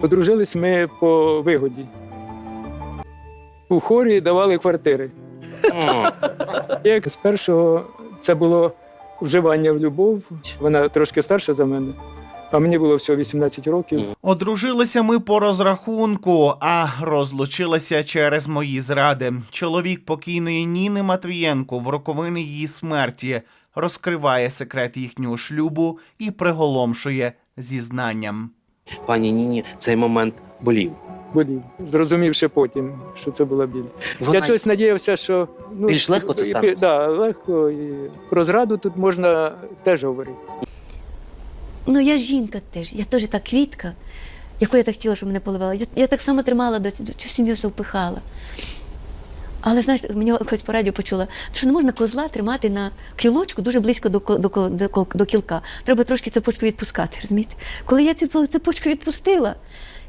Подружились ми по вигоді. У хорі давали квартири. Як з першого це було вживання в любов. Вона трошки старша за мене, а мені було всього 18 років. Одружилися ми по розрахунку, а розлучилися через мої зради. Чоловік покійної Ніни Матвієнко в роковини її смерті розкриває секрет їхнього шлюбу і приголомшує зізнанням. Пані Ніні цей момент болів. Болів, зрозумівши потім, що це була біль. Вона... Я щось надіявся, що ну, Більш легко це стане. Да, легко. І про зраду тут можна теж говорити. Ну, я жінка теж, я теж та квітка, яку я так хотіла, щоб мене поливала. Я, я так само тримала до цю сім'ю совпихала. впихала. Але знаєш, мені якось по радіо почула, що не можна козла тримати на кілочку дуже близько до, ко- до, ко- до, ко- до кілка. Треба трошки цепочку відпускати, розумієте? Коли я цю по- цепочку відпустила,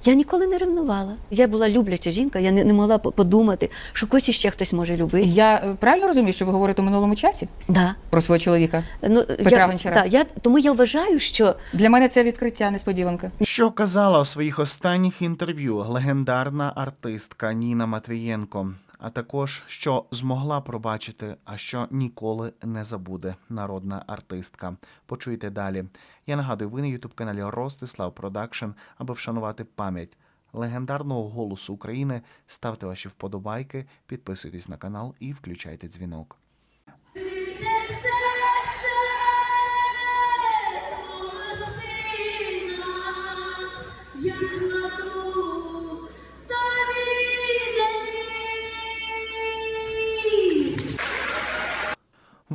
я ніколи не ревнувала. Я була любляча жінка, я не, не могла подумати, що когось ще хтось може любити. Я е, правильно розумію, що ви говорите у минулому часі Да. про свого чоловіка? Ну, Петра я, Гончара. да, я, тому я вважаю, що Для мене це відкриття, несподіванка. Що казала в своїх останніх інтерв'ю легендарна артистка Ніна Матвієнко, а також що змогла пробачити, а що ніколи не забуде народна артистка. Почуйте далі. Я нагадую, ви на ютуб каналі Ростислав Продакшн, аби вшанувати пам'ять легендарного голосу України. Ставте ваші вподобайки, підписуйтесь на канал і включайте дзвінок.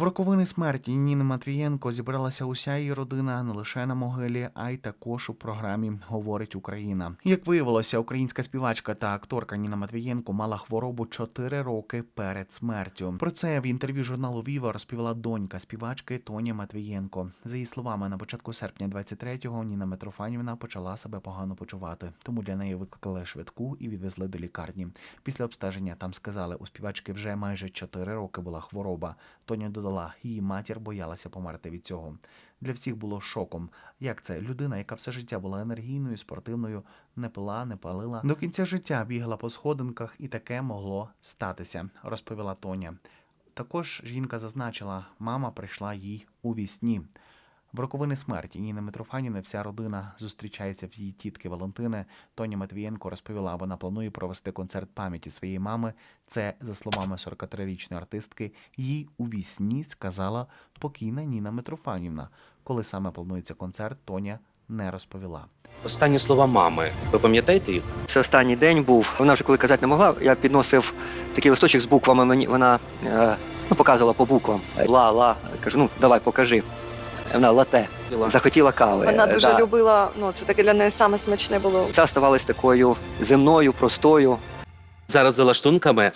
В роковини смерті Ніни Матвієнко зібралася уся її родина не лише на могилі, а й також у програмі Говорить Україна. Як виявилося, українська співачка та акторка Ніна Матвієнко мала хворобу 4 роки перед смертю. Про це в інтерв'ю журналу Віва розповіла донька співачки Тоня Матвієнко. За її словами, на початку серпня 23-го Ніна Митрофанівна почала себе погано почувати, тому для неї викликали швидку і відвезли до лікарні. Після обстеження там сказали, у співачки вже майже 4 роки була хвороба. Тоня додала, її матір боялася померти від цього. Для всіх було шоком. Як це людина, яка все життя була енергійною, спортивною, не пила, не палила. До кінця життя бігла по сходинках, і таке могло статися, розповіла Тоня. Також жінка зазначила, мама прийшла їй у вісні. В роковини смерті Ніни Митрофанівни вся родина зустрічається в її тітки Валентини. Тоня Матвієнко розповіла, вона планує провести концерт пам'яті своєї мами. Це, за словами 43-річної артистки, їй у вісні сказала покійна Ніна Митрофанівна. Коли саме планується концерт, Тоня не розповіла. Останні слова мами. Ви пам'ятаєте їх? Це останній день був. Вона вже коли казати не могла. Я підносив такий листочок з буквами. Мені вона е, ну, показувала по буквам. Ла, ла. Кажу, ну давай, покажи. Вона лате. Іла? Захотіла кави. Вона дуже да. любила, ну це таке для неї саме смачне було. Це ставалась такою земною, простою. Зараз за лаштунками.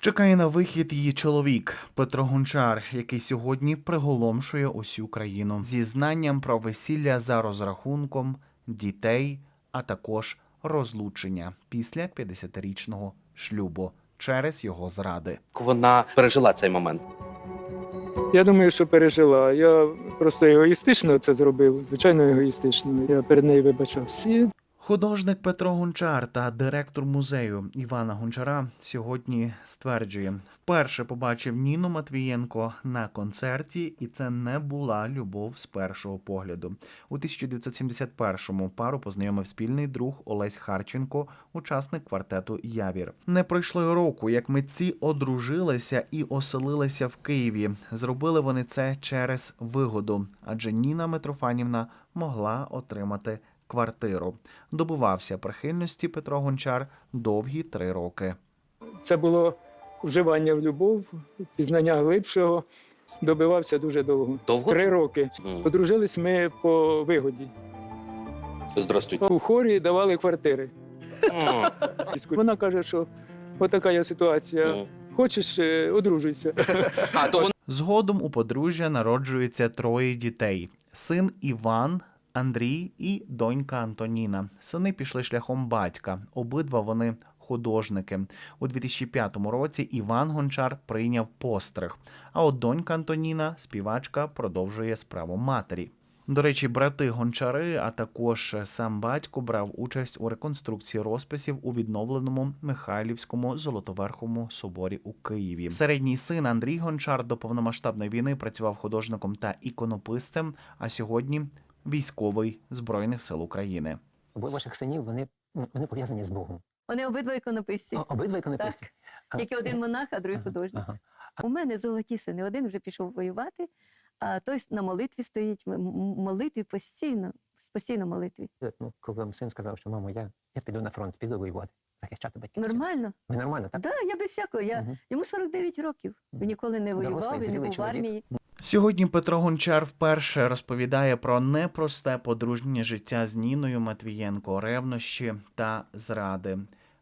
Чекає на вихід її чоловік Петро Гончар, який сьогодні приголомшує усю країну зі знанням про весілля за розрахунком дітей, а також розлучення після 50-річного шлюбу через його зради. Вона пережила цей момент. Я думаю, що пережила. Я просто егоїстично це зробив, звичайно, егоїстично. Я перед нею вибачався. Художник Петро Гончар та директор музею Івана Гончара сьогодні стверджує, вперше побачив Ніну Матвієнко на концерті, і це не була любов з першого погляду. У 1971-му пару познайомив спільний друг Олесь Харченко, учасник квартету Явір. Не пройшло року, як митці одружилися і оселилися в Києві. Зробили вони це через вигоду, адже Ніна Митрофанівна могла отримати квартиру. Добувався прихильності Петро Гончар довгі три роки. це було вживання в любов, пізнання глибшого. Добивався дуже довго. Довго? Три роки. Подружились ми по вигоді. Здрастуйте. У хорі давали квартири. Вона каже, що отака є ситуація. Хочеш, е, одружуйся. Згодом у подружжя народжується троє дітей: син Іван. Андрій і донька Антоніна. Сини пішли шляхом батька. Обидва вони художники. У 2005 році Іван Гончар прийняв постриг. А от донька Антоніна, співачка, продовжує справу матері. До речі, брати гончари, а також сам батько брав участь у реконструкції розписів у відновленому Михайлівському Золотоверховому соборі у Києві. Середній син Андрій Гончар до повномасштабної війни працював художником та іконописцем, а сьогодні військовий збройних сил України. Обоє ваших синів вони, вони пов'язані з Богом. Вони обидва іконописці. О, обидва іконописці. А, Тільки один монах, а другий ага, художник. Ага. У мене золоті сини. Один вже пішов воювати, а той на молитві стоїть. Молитві постійно, постійно молитві. Е, Ну, коли вам син сказав, що мамо, я, я піду на фронт, піду воювати, захищати батьківщину. Нормально. Ви нормально, так? Так, да, я без всякого. Я, Мгм. Йому 49 років. Він ніколи не воював, він був в чоловік. армії. Сьогодні Петро Гончар вперше розповідає про непросте подружнє життя з Ніною Матвієнко, ревнощі та зради.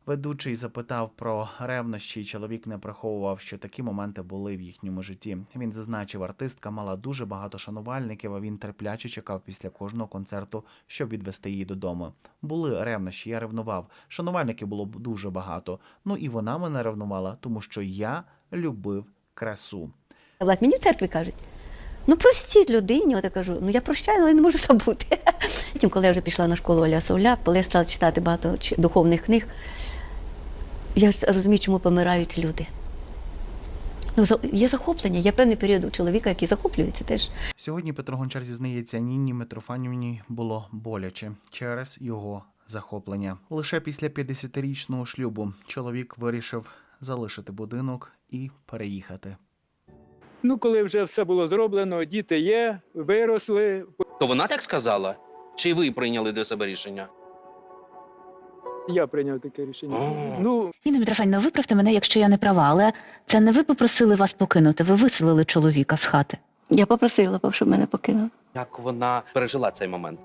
Ведучий запитав про ревнощі, і чоловік не приховував, що такі моменти були в їхньому житті. Він зазначив, артистка мала дуже багато шанувальників, а він терпляче чекав після кожного концерту, щоб відвести її додому. Були ревнощі, я ревнував. Шанувальників було дуже багато. Ну і вона мене ревнувала, тому що я любив красу. Влад, мені в церкві кажуть, ну простіть людині, от я кажу, ну я прощаю, але не можу забути. Потім, коли я вже пішла на школу Оля Совля, коли я стала читати багато духовних книг, я розумію, чому помирають люди. Ну, є захоплення, є певний період у чоловіка, який захоплюється теж. Сьогодні Петро Гончар зізнається, Ніні Митрофанівні було боляче через його захоплення. Лише після 50-річного шлюбу чоловік вирішив залишити будинок і переїхати. Ну, коли вже все було зроблено, діти є, виросли. То вона так сказала? Чи ви прийняли для себе рішення? Я прийняв таке рішення. О. Ну, Ніна Митрофанівна, виправте мене, якщо я не права, але це не ви попросили вас покинути, ви виселили чоловіка з хати. Я попросила, щоб мене покинули. Як вона пережила цей момент?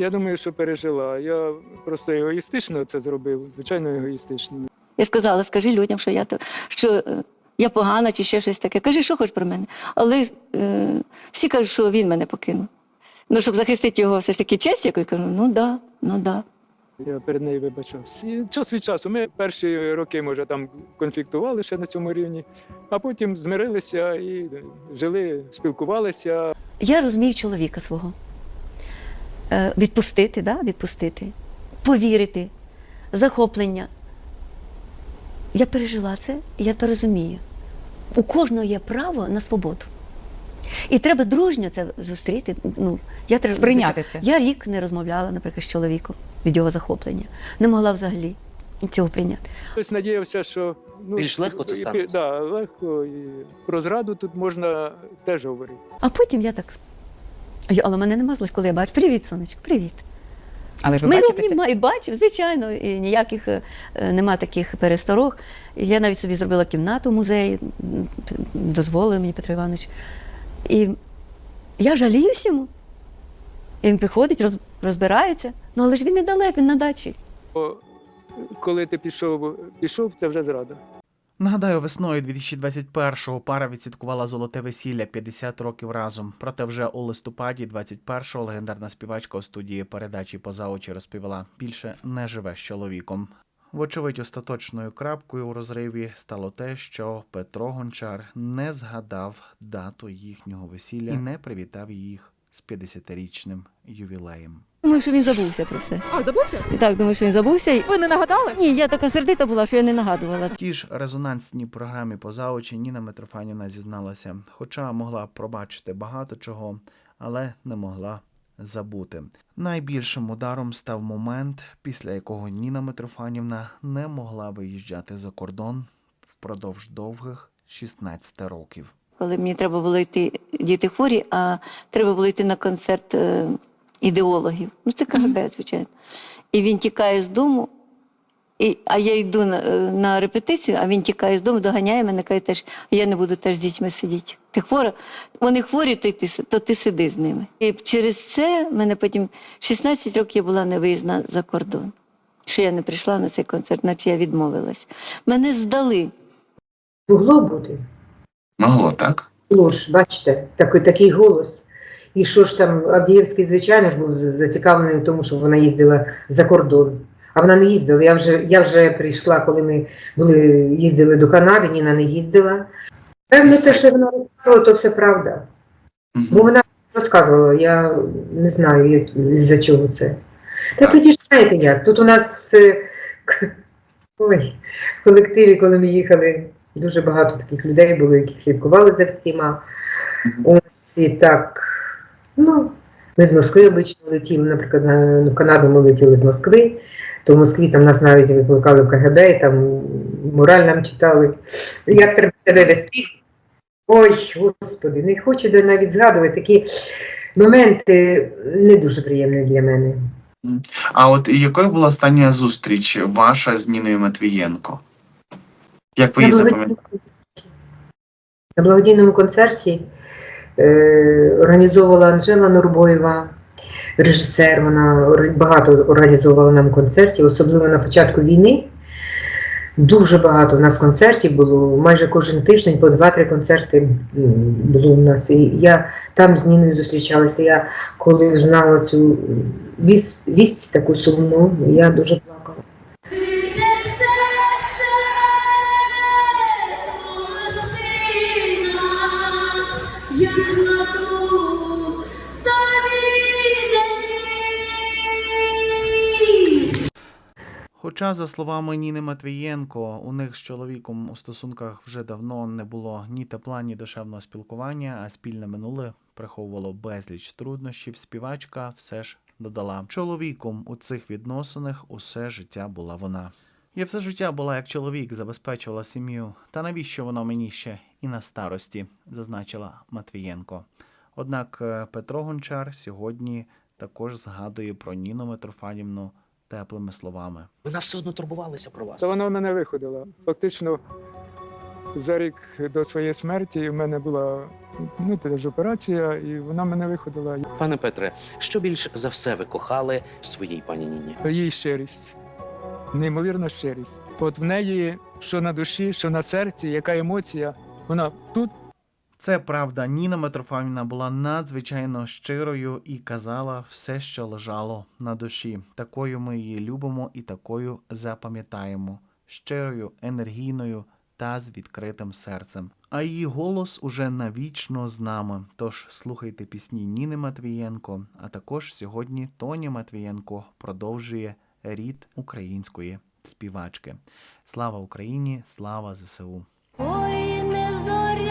я думаю, що пережила. Я просто егоїстично це зробив, звичайно, егоїстично. Я сказала, скажи людям, що я то що е, я погана чи ще щось таке. Кажи, що хочеш про мене. Але е, всі кажуть, що він мене покинув. Ну, щоб захистити його все ж таки честь, яку я кажу, ну да, ну да. Я перед нею вибачався. І час від часу. Ми перші роки, може, там конфліктували ще на цьому рівні, а потім змирилися і жили, спілкувалися. Я розумію чоловіка свого. Е, Відпустити, да? відпустити, повірити, захоплення. Я пережила це, і я тепер розумію. У кожного є право на свободу. І треба дружньо це зустріти. Ну, я треба- Сприйняти це. Я рік не розмовляла, наприклад, з чоловіком від його захоплення. Не могла взагалі цього прийняти. Хтось надіявся, що ну, Більш легко це станеться? Да, легко. І про зраду тут можна теж говорити. А потім я так. Але в мене нема злості, коли я бачу. Привіт, сонечко, привіт. Але ж ви Ми бачитеся? обнімаємо, бачив, звичайно, і ніяких е, е, нема таких пересторог. Я навіть собі зробила кімнату в музеї, дозволив мені Петро Іванович. І я жаліюсь йому. І він приходить, роз, розбирається. Ну, але ж він недалеко, він на дачі. Коли ти пішов, пішов, це вже зрада. Нагадаю, весною 2021-го пара відсвяткувала золоте весілля 50 років разом. Проте вже у листопаді 21-го легендарна співачка у студії передачі поза очі розповіла більше не живе з чоловіком. Вочевидь, остаточною крапкою у розриві стало те, що Петро Гончар не згадав дату їхнього весілля і не привітав їх з 50-річним ювілеєм. Думаю, що він забувся про все. А, забувся? Так, думаю, що він забувся. Ви не нагадали? Ні, я така сердита була, що я не нагадувала. В тій ж резонансній програмі поза очі Ніна Митрофанівна зізналася, хоча могла пробачити багато чого, але не могла забути. Найбільшим ударом став момент, після якого Ніна Митрофанівна не могла виїжджати за кордон впродовж довгих 16 років. Коли мені треба було йти, діти хворі, а треба було йти на концерт е, ідеологів. Ну, це КГБ, звичайно. І він тікає з дому, і, а я йду на, е, на репетицію, а він тікає з дому, доганяє мене, каже теж, я не буду теж з дітьми сидіти. Ти хвора? Вони хворі, то, й ти, си- то ти сиди з ними. І через це мене потім 16 років я була невиїзна за кордон. Що я не прийшла на цей концерт, наче я відмовилась. Мене здали. Могло бути. Могло, так? Ну ж, бачите, такий, такий голос. І що ж там, Авдіївський, звичайно ж, був зацікавлений в тому, щоб вона їздила за кордон. А вона не їздила. Я вже, я вже прийшла, коли ми були, їздили до Канади, Ніна не їздила. Певно, те, що вона розказала, то все правда. Бо вона розказувала, я не знаю, з-за чого це. Та тоді ж знаєте як, тут у нас е, ой, в колективі, коли ми їхали, дуже багато таких людей було, які слідкували за всіма. Ось і так, ну, ми з Москви обично летіли, наприклад, на ну, в Канаду ми летіли з Москви, то в Москві там нас навіть викликали в КГБ, і там мораль нам читали. Як треба себе вести. Ой, господи, не хочу навіть згадувати такі моменти не дуже приємні для мене. А от якою була остання зустріч ваша з Ніною Матвієнко? Як ви її концерті. На благодійному концерті організовувала Анжела Нурбоєва, режисер. Вона багато організовувала нам концертів, особливо на початку війни. Дуже багато в нас концертів було, майже кожен тиждень по 2-3 концерти було у нас. І я там з Ніною зустрічалася. Я коли знала цю вість, вість таку сумну, я дуже Хоча, за словами Ніни Матвієнко, у них з чоловіком у стосунках вже давно не було ні тепла, ні душевного спілкування, а спільне минуле приховувало безліч труднощів. Співачка все ж додала чоловіком у цих відносинах усе життя була вона. Я все життя була як чоловік, забезпечувала сім'ю. Та навіщо воно мені ще і на старості, зазначила Матвієнко. Однак е, Петро Гончар сьогодні також згадує про Ніну Митрофанівну теплими словами. Вона все одно турбувалася про вас. Та вона в мене виходила. Фактично, за рік до своєї смерті в мене була ну, теж операція, і вона мене виходила. Пане Петре, що більш за все ви кохали в своїй пані Ніні? Її щирість, неймовірна щирість. От в неї, що на душі, що на серці, яка емоція, вона тут Це правда, Ніна Митрофанівна була надзвичайно щирою і казала все, що лежало на душі. Такою ми її любимо і такою запам'ятаємо. Щирою, енергійною та з відкритим серцем. А її голос уже навічно з нами. Тож слухайте пісні Ніни Матвієнко, а також сьогодні Тоні Матвієнко продовжує рід української співачки. Слава Україні! Слава ЗСУ! Ой, не зоря